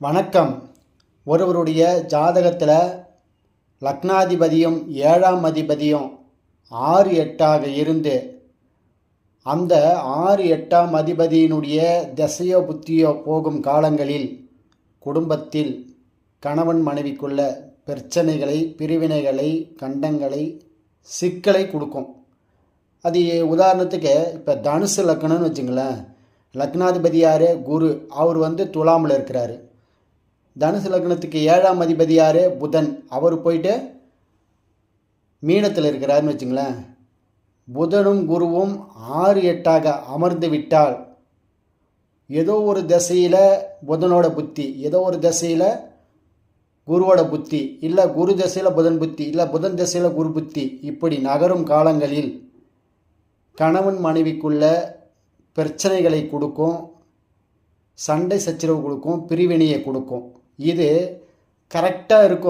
வணக்கம். ஒருவருடைய ஜாதகத்தில் லக்னாதிபதியும் ஏழாம் அதிபதியும் ஆறு எட்டாக இருந்து அந்த ஆறு எட்டாம் அதிபதியினுடைய திசையோ புத்தியோ போகும் காலங்களில் குடும்பத்தில் கணவன் மனைவிக்குள்ள பிரச்சனைகளை பிரிவினைகளை கண்டங்களை சிக்கலை கொடுக்கும். அது உதாரணத்துக்கு இப்போ தனுசு லக்னம்னு வச்சுங்களேன் லக்னாதிபதி யார்? குரு. அவர் வந்து துலாமில் இருக்கிறாரு. தனுசு லக்னத்துக்கு ஏழாம் அதிபதி யார்? புதன். அவர் போயிட்டு மீனத்தில் இருக்கிறாருன்னு வச்சுங்களேன். புதனும் குருவும் ஆறு எட்டாக அமர்ந்து விட்டால் ஏதோ ஒரு திசையில் புதனோட புத்தி ஏதோ ஒரு திசையில் குருவோட புத்தி இல்லை குரு திசையில் புதன் புத்தி இல்லை புதன் திசையில் குரு புத்தி இப்படி நகரும் காலங்களில் கணவன் மனைவிக்குள்ள பிரச்சனைகளை கொடுக்கும் சண்டை சச்சரவு கொடுக்கும் பிரிவினையை கொடுக்கும். இது கரெக்டாக இருக்கும்.